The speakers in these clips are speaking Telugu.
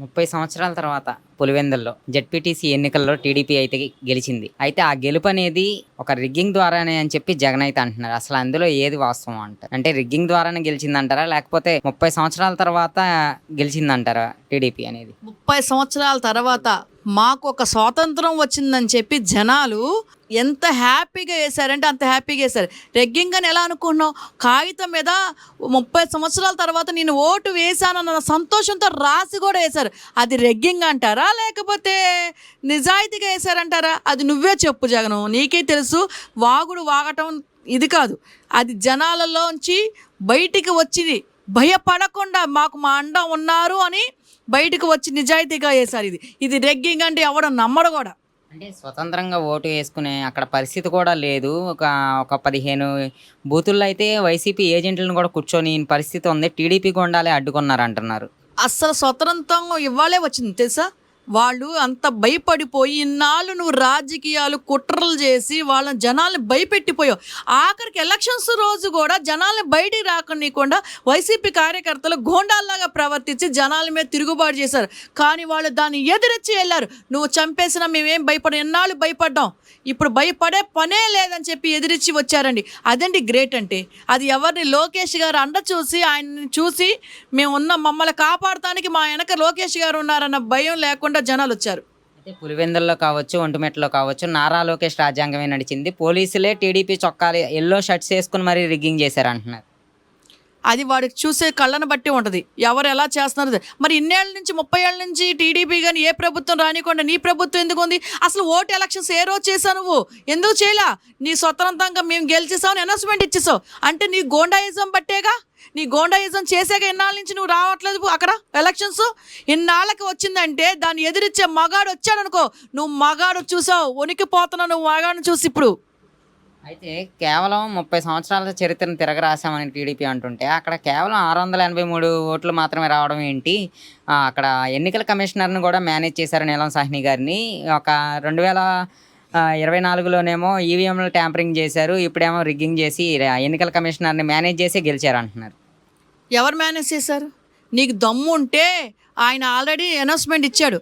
ముప్పై సంవత్సరాల తర్వాత. పులివెందుల్లో. జెడ్పీటీసీ ఎన్నికల్లో టీడీపీ అయితే గెలిచింది. అయితే ఆ గెలుపు అనేది ఒక రిగ్గింగ్ ద్వారానే అని చెప్పి జగన్ అయితే అంటున్నారు. అసలు అందులో ఏది వాస్తవం అంటారు? అంటే రిగ్గింగ్ ద్వారానే గెలిచిందంటారా? లేకపోతే ముప్పై సంవత్సరాల తర్వాత గెలిచిందంటారా టీడీపీ అనేది? ముప్పై సంవత్సరాల తర్వాత మాకు ఒక స్వాతంత్రం వచ్చిందని చెప్పి జనాలు ఎంత హ్యాపీగా వేశారంటే అంత హ్యాపీగా వేశారు. రెగ్గింగ్ అని ఎలా అనుకున్నావు కాగితం మీద ముప్పై సంవత్సరాల తర్వాత నేను ఓటు వేశానన్న సంతోషంతో రాసి కూడా వేశారు. అది రెగ్గింగ్ అంటారా? లేకపోతే నిజాయితీగా వేశారంటారా? అది నువ్వే చెప్పు జగను. నీకే తెలుసు వాగుడు వాగటం ఇది కాదు. అది జనాలలోంచి బయటికి వచ్చి భయపడకుండా మాకు మా అండ ఉన్నారు అని బయటకు వచ్చి నిజాయితీగా వేశారు ఇది. ఇది రెగ్గింగ్ అంటే ఎవడం నమ్మడు కూడా. అంటే స్వతంత్రంగా ఓటు వేసుకునే అక్కడ పరిస్థితి కూడా లేదు. ఒక ఒక పదిహేను బూతుల్లో అయితే వైసీపీ ఏజెంట్లను కూడా కూర్చొని పరిస్థితి ఉంది. టీడీపీ గుండాలే అడ్డుకున్నారు అంటున్నారు అస్సలు స్వతంత్రం ఇవ్వాలే వచ్చింది తెలుసా? వాళ్ళు అంత భయపడిపోయి ఇన్నాళ్ళు నువ్వు రాజకీయాలు కుట్రలు చేసి వాళ్ళ జనాల్ని భయపెట్టిపోయావు. ఆఖరికి ఎలక్షన్స్ రోజు కూడా జనాల్ని బయటికి రాకనీయకుండా వైసీపీ కార్యకర్తలు గోండాల్లాగా ప్రవర్తించి జనాల మీద తిరుగుబాటు చేశారు. కానీ వాళ్ళు దాన్ని ఎదురొచ్చి వెళ్ళారు. నువ్వు చంపేసినా మేమేం భయపడ ఎన్నాళ్ళు భయపడ్డాం. ఇప్పుడు భయపడే పనే లేదని చెప్పి ఎదిరించి వచ్చారండి. అదండి గ్రేట్ అంటే. అది ఎవరిని లోకేష్ గారు అండ చూసి ఆయన్ని చూసి మేము ఉన్న మమ్మల్ని కాపాడటానికి మా వెనక లోకేష్ గారు ఉన్నారన్న భయం లేకుండా జనాలు వచ్చారు. అయితే పులివెందుల్లో కావచ్చు ఒంటిమెట్లో కావచ్చు నారా లోకేష్ రాజ్యాంగమే నడిచింది. పోలీసులే టీడీపీ చొక్కాలు ఎల్లో షర్ట్స్ వేసుకుని మరీ రిగ్గింగ్ చేశారు అంటున్నారు అది వాడికి చూసే కళ్ళను బట్టి ఉంటుంది. ఎవరు ఎలా చేస్తున్నారు మరి ఇన్నేళ్ళ నుంచి ముప్పై ఏళ్ళ నుంచి టీడీపీ కానీ ఏ ప్రభుత్వం రానికుండా నీ ప్రభుత్వం ఎందుకు ఉంది? అసలు ఓటు ఎలక్షన్స్ ఏ రోజు చేశావు నువ్వు? ఎందుకు చేయలా? నీ స్వతంత్రంగా మేము గెలిచేసావు అనౌన్స్మెంట్ ఇచ్చేసావు అంటే నీ గోండాయిజం బట్టేగా? నీ గోండాయిజం చేసాక ఇన్నాళ్ళ నుంచి నువ్వు రావట్లేదు అక్కడ ఎలక్షన్స్? ఇన్నాళ్ళకి వచ్చిందంటే దాన్ని ఎదిరించే మగాడు వచ్చాడనుకో నువ్వు మగాడు చూసావు వణికిపోతున్నావు నువ్వు మగాడు చూసి ఇప్పుడు. అయితే కేవలం ముప్పై సంవత్సరాల చరిత్రను తిరగరాశామని టీడీపీ అంటుంటే అక్కడ కేవలం ఆరు వందల ఎనభై మూడు ఓట్లు మాత్రమే రావడం ఏంటి? అక్కడ ఎన్నికల కమిషనర్ని కూడా మేనేజ్ చేశారు నీలం సాహ్ని గారిని. ఒక రెండు వేల ఇరవై నాలుగులోనేమో ఈవీఎంలు ట్యాంపరింగ్ చేశారు ఇప్పుడేమో రిగ్గింగ్ చేసి ఎన్నికల కమిషనర్ని మేనేజ్ చేసి గెలిచారు అంటున్నారు ఎవరు మేనేజ్ చేశారు? నీకు దమ్ము ఉంటే ఆయన ఆల్రెడీ అనౌన్స్మెంట్ ఇచ్చాడు.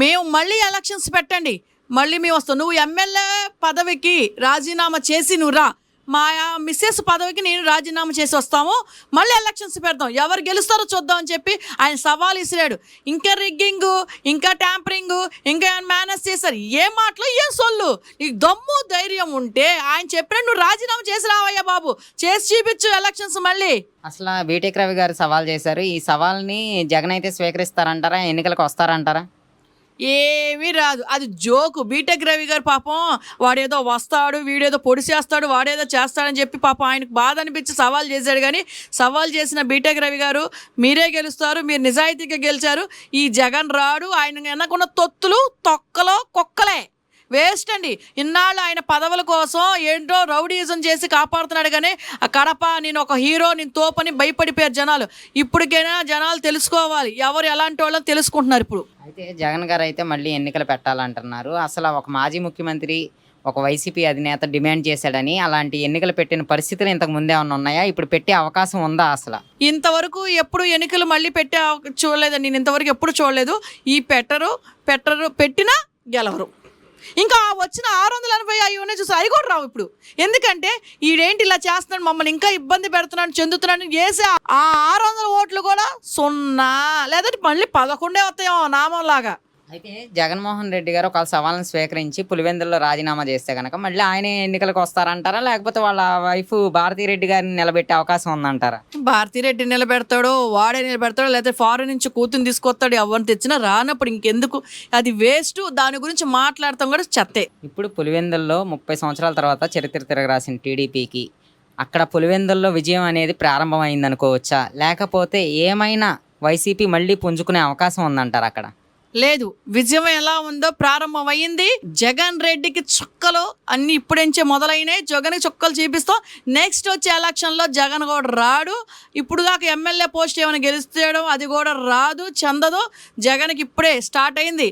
మేము మళ్ళీ ఎలక్షన్స్ పెట్టండి. మళ్ళీ మేము వస్తాం. నువ్వు ఎమ్మెల్యే పదవికి రాజీనామా చేసి నువ్వు రా. మా మిస్సెస్ పదవికి నేను రాజీనామా చేసి వస్తాము. మళ్ళీ ఎలక్షన్స్ పెడతాం. ఎవరు గెలుస్తారో చూద్దాం అని చెప్పి ఆయన సవాల్ ఇసిరాడు ఇంకా రిగ్గింగ్ ఇంకా ట్యాంపరింగ్ ఇంకా ఏమైనా మేనేజ్ చేశారు? ఏ మాటలు? ఏం సొల్లు? నీకు దమ్ము ధైర్యం ఉంటే ఆయన చెప్పినట్టు నువ్వు రాజీనామా చేసి రావయ్యా బాబు. చేసి చూపించు ఎలక్షన్స్ మళ్ళీ. అసలు బీటెక్ రవి గారు సవాల్ చేశారు. ఈ సవాల్ని జగన్ అయితే స్వీకరిస్తారంటారా? ఎన్నికలకు వస్తారంటారా? ఏమీ రాదు. అది జోకు. బీటెక్ రవి గారు పాపం వాడేదో వస్తాడు వీడేదో పొడి చేస్తాడు వాడేదో చేస్తాడని చెప్పి పాపం ఆయనకు బాధ అనిపించి సవాల్ చేశాడు. కానీ సవాల్ చేసిన బీటెక్ రవి గారు మీరే గెలుస్తారు మీరు నిజాయితీగా గెలిచారు. ఈ జగన్ రాడు ఆయన వెనకున్న తొత్తులు తొక్కలో కుక్కలే. వేస్ట్ అండి. ఇన్నాళ్ళు ఆయన పదవుల కోసం ఏంటో రౌడీజం చేసి కాపాడుతున్నాడు కానీ ఆ కడప నేను ఒక హీరో నేను తోపని భయపడిపోయారు జనాలు. ఇప్పటికైనా జనాలు తెలుసుకోవాలి. ఎవరు ఎలాంటి వాళ్ళని తెలుసుకుంటున్నారు ఇప్పుడు? అయితే జగన్ గారు అయితే మళ్ళీ ఎన్నికలు పెట్టాలంటున్నారు. అసలు ఒక మాజీ ముఖ్యమంత్రి ఒక వైసీపీ అధినేత డిమాండ్ చేశాడని అలాంటి ఎన్నికలు పెట్టిన పరిస్థితులు ఇంతకు ముందే ఏమైనా ఉన్నాయా? ఇప్పుడు పెట్టే అవకాశం ఉందా అసలు? ఇంతవరకు ఎప్పుడు ఎన్నికలు మళ్ళీ పెట్టే చూడలేదండి. నేను ఇంతవరకు ఎప్పుడు చూడలేదు. ఈ పెట్టరు పెట్టరు పెట్టినా గెలవరు. ఇంకా వచ్చిన ఆరు వందల ఎనభై అవి ఉన్నాయి చూసి అవి కూడా రావు ఇప్పుడు. ఎందుకంటే ఈడేంటి ఇలా చేస్తున్నాడు మమ్మల్ని ఇంకా ఇబ్బంది పెడుతున్నాడు చెందుతున్నాడు వేసే ఆ ఆరు వందల ఓట్లు కూడా సున్నా లేదంటే మళ్ళీ పదకొండే వస్తాయేమో నామంలాగా. అయితే జగన్మోహన్ రెడ్డి గారు ఒక సవాల్ని స్వీకరించి పులివెందుల్లో రాజీనామా చేస్తే కనుక మళ్ళీ ఆయనే ఎన్నికలకు వస్తారంటారా? లేకపోతే వాళ్ళ వైఫ్ భారతీరెడ్డి గారిని నిలబెట్టే అవకాశం ఉందంటారా? భారతిరెడ్డి నిలబెడతాడో వాడే నిలబెడతాడో లేకపోతే ఫారెన్ నుంచి కూతుని తీసుకొస్తాడు ఎవరిని తెచ్చినా రానప్పుడు ఇంకెందుకు? అది వేస్ట్ దాని గురించి మాట్లాడతాం కూడా చెత్తే. ఇప్పుడు పులివెందుల్లో ముప్పై సంవత్సరాల తర్వాత చరిత్ర తిరగరాసిన టీడీపీకి అక్కడ పులివెందుల్లో విజయం అనేది ప్రారంభమైంది అనుకోవచ్చా లేకపోతే ఏమైనా వైసీపీ మళ్ళీ పుంజుకునే అవకాశం ఉందంటారు అక్కడ? లేదు విజయం ఎలా ఉందో ప్రారంభమైంది జగన్ రెడ్డికి చుక్కలు అన్ని ఇప్పుడెంచే మొదలైనాయి. జగన్ చుక్కలు చూపిస్తాం నెక్స్ట్ వచ్చే ఎలక్షన్లో జగన్ కూడా రాడు. ఇప్పుడు దాకా ఎమ్మెల్యే పోస్ట్ ఏమైనా గెలుస్తాడో అది కూడా రాదు చెందదు. జగన్కి ఇప్పుడే స్టార్ట్ అయింది.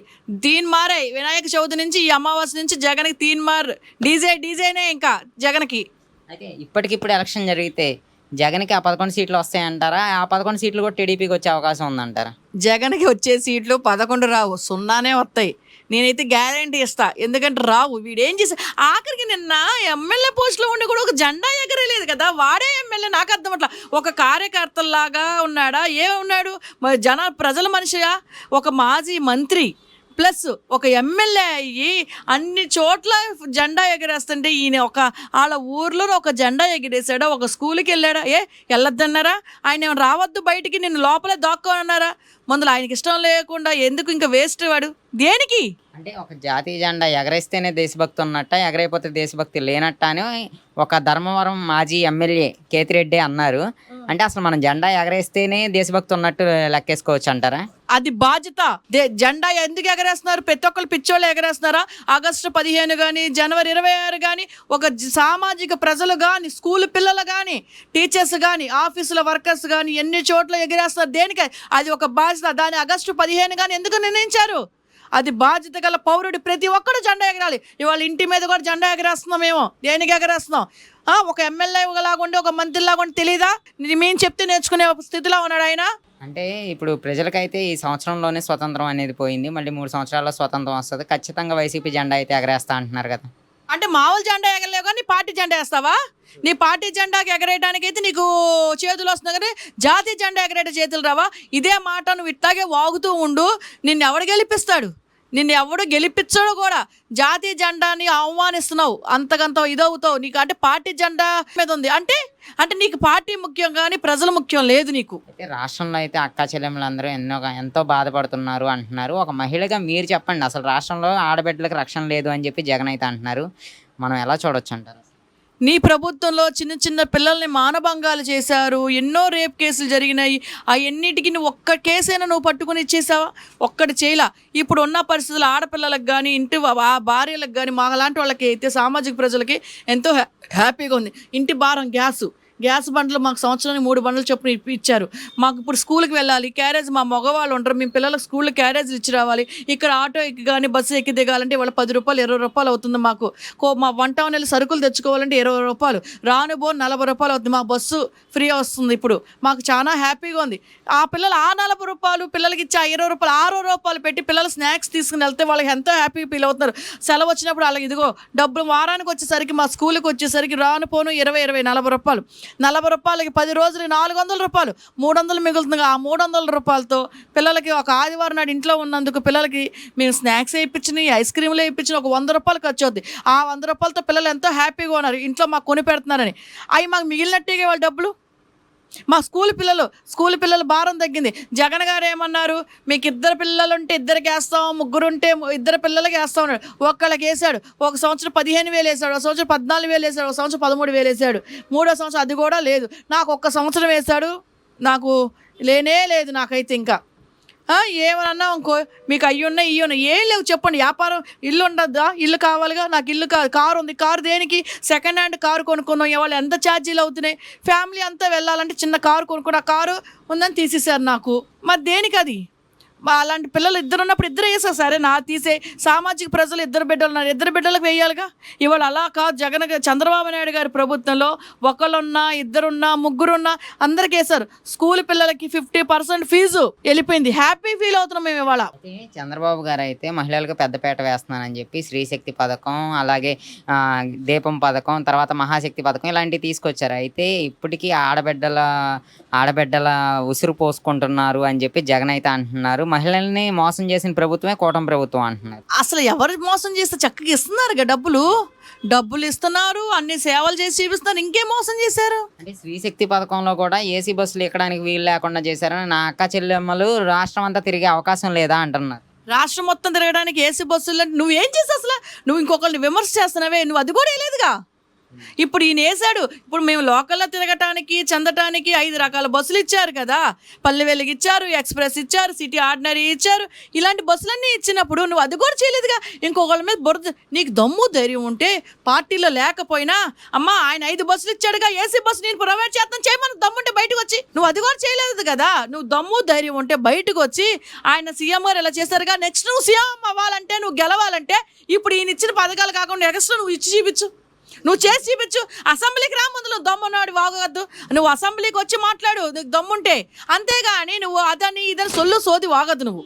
దీని మారే వినాయక చవితి నుంచి ఈ అమావాస్య నుంచి జగన్కి తీన్ మార్. డీజే డీజేనే ఇంకా జగన్కి. అయితే ఇప్పటికిప్పుడు ఎలక్షన్ జరిగితే జగన్కి ఆ పదకొండు సీట్లు వస్తాయంటారా? ఆ పదకొండు సీట్లు కూడా టీడీపీకి వచ్చే అవకాశం ఉందంటారా? జగన్కి వచ్చే సీట్లు పదకొండు రావు. సున్నానే వస్తాయి. నేనైతే గ్యారంటీ ఇస్తా. ఎందుకంటే రావు వీడేం చేసా? ఆఖరికి నిన్న ఎమ్మెల్యే పోస్టులో ఉండి కూడా ఒక జెండా ఎగరలేదు కదా. వాడే ఎమ్మెల్యే. నాకు అర్థం అట్లా. ఒక కార్యకర్తలాగా ఉన్నాడా? ఏ ఉన్నాడు? జన ప్రజల మనిషియా? ఒక మాజీ మంత్రి. ప్లస్ ఒక ఎమ్మెల్యే అయ్యి అన్ని చోట్ల జెండా ఎగరేస్తుంటే ఈయన ఒక వాళ్ళ ఊర్లో ఒక జెండా ఎగిరేసాడా ఒక స్కూల్కి వెళ్ళాడా? ఏ వెళ్ళొద్దన్నారా? ఆయన ఏమైనా రావద్దు బయటికి నేను లోపలే దాక్కోనన్నారా ముందులో ఆయనకి ఇష్టం లేకుండా ఎందుకు ఇంకా వేస్ట్ వాడు? దేనికి? అంటే ఒక జాతీయ జెండా ఎగరేస్తేనే దేశభక్తి ఉన్నట్ట ఎగరైపోతే దేశభక్తి లేనట్ట అని ఒక ధర్మవరం మాజీ ఎమ్మెల్యే కేతిరెడ్డి అన్నారు. అంటే అసలు మనం జెండా ఎగరేస్తేనే దేశభక్తి ఉన్నట్టు లెక్కేసుకోవచ్చు అంటారా? అది బాధ్యత. దే జెండా ఎందుకు ఎగరేస్తున్నారు? ప్రతి ఒక్కరు పిచ్చోళ్ళు ఎగరేస్తున్నారా? ఆగస్టు పదిహేను కానీ జనవరి ఇరవై ఆరు కానీ ఒక సామాజిక ప్రజలు కానీ స్కూల్ పిల్లలు కానీ టీచర్స్ కానీ ఆఫీసుల వర్కర్స్ కానీ ఎన్ని చోట్ల ఎగరేస్తున్నారు? దేనికి? అది ఒక బాధ్యత. దాని ఆగస్టు పదిహేను కానీ ఎందుకు నిర్ణయించారు? అది బాధ్యత గల పౌరుడు ప్రతి ఒక్కరు జెండా ఎగరాలి. ఇవాళ ఇంటి మీద కూడా జెండా ఎగరేస్తున్నాం మేము. దేనికి ఎగరేస్తున్నాం? ఒక ఎమ్మెల్యే లాగుండి ఒక మంత్రి లాగుండి తెలీదా? మేము చెప్తే నేర్చుకునే స్థితిలో ఉన్నాడు ఆయన. అంటే ఇప్పుడు ప్రజలకైతే ఈ సంవత్సరంలోనే స్వతంత్రం అనేది పోయింది. మళ్ళీ మూడు సంవత్సరాల్లో స్వతంత్రం వస్తుంది. ఖచ్చితంగా వైసీపీ జెండా అయితే ఎగరేస్తా అంటున్నారు కదా. అంటే మామూలు జెండా ఎగరలేవు కానీ పార్టీ జెండా వేస్తావా? నీ పార్టీ జెండాకి ఎగరేయడానికి అయితే నీకు చేతులు వస్తున్నాయి కానీ జాతీయ జెండా ఎగరేట చేతులు రావా? ఇదే మాట నువ్వు ఇట్లాగే వాగుతూ ఉండు. నిన్ను ఎవడు గెలిపిస్తాడు? నిన్ను ఎవడు గెలిపించడు కూడా జాతీయ జెండాని అవమానిస్తున్నావు అంతకంత ఇదవుతావు. నీకు అంటే పార్టీ జెండా మీద ఉంది. అంటే అంటే నీకు పార్టీ ముఖ్యం కానీ ప్రజలు ముఖ్యం లేదు నీకు. అయితే రాష్ట్రంలో అయితే అక్కా చెల్లెములందరూ ఎన్నో ఎంతో బాధపడుతున్నారు అంటున్నారు. ఒక మహిళగా మీరు చెప్పండి. అసలు రాష్ట్రంలో ఆడబిడ్డలకు రక్షణ లేదు అని చెప్పి జగన్ అయితే అంటున్నారు. మనం ఎలా చూడొచ్చు అంటారు? నీ ప్రభుత్వంలో చిన్న చిన్న పిల్లల్ని మానభంగాలు చేశారు ఎన్నో రేప్ కేసులు జరిగినాయి అవన్నిటికీ నువ్వు ఒక్క కేసైనా నువ్వు పట్టుకుని ఇచ్చేసావా? ఒక్కటి చేయలా. ఇప్పుడు ఉన్న పరిస్థితులు ఆడపిల్లలకు కానీ ఇంటి ఆ భార్యలకు కానీ మా లాంటి వాళ్ళకి అయితే సామాజిక ప్రజలకి ఎంతో హ్యా- హ్యాపీగా ఉంది. ఇంటి భారం గ్యాసు. గ్యాస్ బండ్లు మాకు సంవత్సరానికి మూడు బండ్లు చొప్పున ఇప్పి- ఇచ్చారు. మాకు ఇప్పుడు స్కూల్కి వెళ్ళాలి క్యారేజ్ మా మగవాళ్ళు ఉంటారు మేము పిల్లలకు స్కూల్లో క్యారేజ్లు ఇచ్చి రావాలి. ఇక్కడ ఆటో ఎక్కి కానీ బస్సు ఎక్కి దిగాలంటే వాళ్ళ పది రూపాయలు ఇరవై రూపాయలు అవుతుంది మాకు. కో మా వన్ టౌన్ వెళ్ళి సరుకులు తెచ్చుకోవాలంటే ఇరవై రూపాయలు. రాను బో నలభై రూపాయలు అవుతుంది మా బస్సు ఫ్రీ వస్తుంది ఇప్పుడు. మాకు చాలా హ్యాపీగా ఉంది. ఆ పిల్లలు ఆ నలభై రూపాయలు పిల్లలకి ఇచ్చి ఆ ఇరవై రూపాయలు ఆరో రూపాయలు పెట్టి పిల్లలు స్నాక్స్ తీసుకుని వెళ్తే వాళ్ళకి ఎంతో హ్యాపీ ఫీల్ అవుతున్నారు. సెలవు వచ్చినప్పుడు వాళ్ళకి ఇదిగో డబ్బులు వారానికి వచ్చేసరికి మా స్కూల్కి వచ్చేసరికి రాను పోను ఇరవై ఇరవై నలభై రూపాయలు. నలభై రూపాయలకి పది రోజులు నాలుగు వందల రూపాయలు. మూడు వందలు మిగులుతుంది ఆ మూడు వందల రూపాయలతో పిల్లలకి ఒక ఆదివారం నాడు ఇంట్లో ఉన్నందుకు పిల్లలకి మేము స్నాక్స్ వేయించినాయి ఐస్ క్రీమ్లు వేయించిన ఒక వంద రూపాయలు ఖర్చు అవుద్ది ఆ వంద రూపాయలతో పిల్లలు ఎంతో హ్యాపీగా ఉన్నారు. ఇంట్లో మాకు కొని పెడుతున్నారని. అవి మాకు మిగిలినట్టుగా వాళ్ళ డబ్బులు? మా స్కూల్ పిల్లలు స్కూల్ పిల్లల భారం తగ్గింది. జగన్ గారు ఏమన్నారు? మీకు ఇద్దరు పిల్లలు ఉంటే ఇద్దరికి వేస్తాం ముగ్గురు ఉంటే ఇద్దరు పిల్లలకి వేస్తాం ఉన్నాడు ఒక్కళ్ళకి వేసాడు. ఒక సంవత్సరం పదిహేను వేలు వేసాడు. ఒక సంవత్సరం పద్నాలుగు వేలు వేసాడు. ఒక సంవత్సరం పదమూడు వేలు వేసాడు. మూడో సంవత్సరం అది కూడా లేదు. నాకు ఒక్క సంవత్సరం వేసాడు. నాకు లేనే లేదు నాకైతే ఇంకా. ఆ, ఏమన్నా ఇంకో మీకు అయ్యి ఉన్నాయి ఇవి ఉన్నాయి. ఏం లేవు చెప్పండి. వ్యాపారం ఇల్లు ఉండద్దా? ఇల్లు కావాలిగా? నాకు ఇల్లు కాదు కారు ఉంది. కారు దేనికి? సెకండ్ హ్యాండ్ కారు కొనుక్కున్నాం. ఇవాళ ఎంత ఛార్జీలు అవుతున్నాయి? ఫ్యామిలీ అంతా వెళ్ళాలంటే చిన్న కారు కొనుక్కున్న కారు ఉందని తీసేశారు నాకు. మరి దేనికి అది అలాంటి పిల్లలు ఇద్దరు ఉన్నప్పుడు ఇద్దరు వేసా సరే నా తీసే సామాజిక ప్రజలు ఇద్దరు బిడ్డలు ఉన్నారు. ఇద్దరు బిడ్డలకు వేయాలిగా? ఇవాళ అలా కాదు. జగన్ చంద్రబాబు నాయుడు గారి ప్రభుత్వంలో ఒకళ్ళున్నా ఇద్దరున్నా ముగ్గురున్నా అందరికి వేశారు స్కూల్ పిల్లలకి ఫిఫ్టీ పర్సెంట్ ఫీజు వెళ్ళిపోయింది. హ్యాపీ ఫీల్ అవుతున్నాం మేము ఇవాళ. చంద్రబాబు గారు అయితే మహిళలకు పెద్దపేట వేస్తున్నానని చెప్పి శ్రీశక్తి పథకం అలాగే దీపం పథకం తర్వాత మహాశక్తి పథకం ఇలాంటివి తీసుకొచ్చారు. అయితే ఇప్పటికీ ఆడబిడ్డల ఆడబిడ్డల ఉసురు పోసుకుంటున్నారు అని చెప్పి జగన్ అయితే అంటున్నారు. మహిళల్ని మోసం చేసిన ప్రభుత్వమే కూటమి ప్రభుత్వం అంటున్నారు. అసలు ఎవరు మోసం చేస్తే చక్కగా ఇస్తున్నారు డబ్బులు? డబ్బులు ఇస్తున్నారు అన్ని సేవలు చేసి చూపిస్తున్నారు ఇంకేం మోసం చేశారు? అంటే స్త్రీశక్తి పథకంలో కూడా ఏసీ బస్సులు ఎక్కడానికి వీలు లేకుండా చేశారని నా అక్క చెల్లెమ్మలు రాష్ట్రం అంతా తిరిగే అవకాశం లేదా అంటున్నారు. రాష్ట్రం మొత్తం తిరగడానికి ఏసీ బస్సులు నువ్వేం చేసావు అసలు? నువ్వు ఇంకొకరిని విమర్శ చేస్తున్నావే నువ్వు అది కూడా వేయలేదుగా? ఇప్పుడు ఈయన వేసాడు ఇప్పుడు మేము లోకల్లో తిరగటానికి చెందటానికి ఐదు రకాల బస్సులు ఇచ్చారు కదా. పల్లె వెలుగు ఇచ్చారు ఎక్స్ప్రెస్ ఇచ్చారు సిటీ ఆర్డినరీ ఇచ్చారు. ఇలాంటి బస్సులన్నీ ఇచ్చినప్పుడు నువ్వు అది కూడా చేయలేదుగా. ఇంకొకళ్ళ మీద బురద నీకు దమ్ము ధైర్యం ఉంటే పార్టీలో లేకపోయినా అమ్మా ఆయన ఐదు బస్సులు ఇచ్చాడుగా ఏసీ బస్సు నేను ప్రొవైడ్ చేస్తాను చేయమని దమ్ముంటే బయటకు వచ్చి. నువ్వు అది కూడా చేయలేదు కదా. నువ్వు దమ్ము ధైర్యం ఉంటే బయటకు వచ్చి ఆయన సీఎం గారు ఇలా చేశారుగా? నెక్స్ట్ నువ్వు సీఎం అవ్వాలంటే నువ్వు గెలవాలంటే ఇప్పుడు ఈయన ఇచ్చిన పథకాలు కాకుండా ఎక్స్ట్రా నువ్వు ఇచ్చి చూపించు. నువ్వు చేసి చూపించు. అసెంబ్లీకి రా ముందు నువ్వు దమ్మున్నాడు వాగొద్దు. నువ్వు అసెంబ్లీకి వచ్చి మాట్లాడు నీకు దమ్ముంటే. అంతేగాని నువ్వు అదని ఇదని సొల్లు సోది వాగద్దు నువ్వు.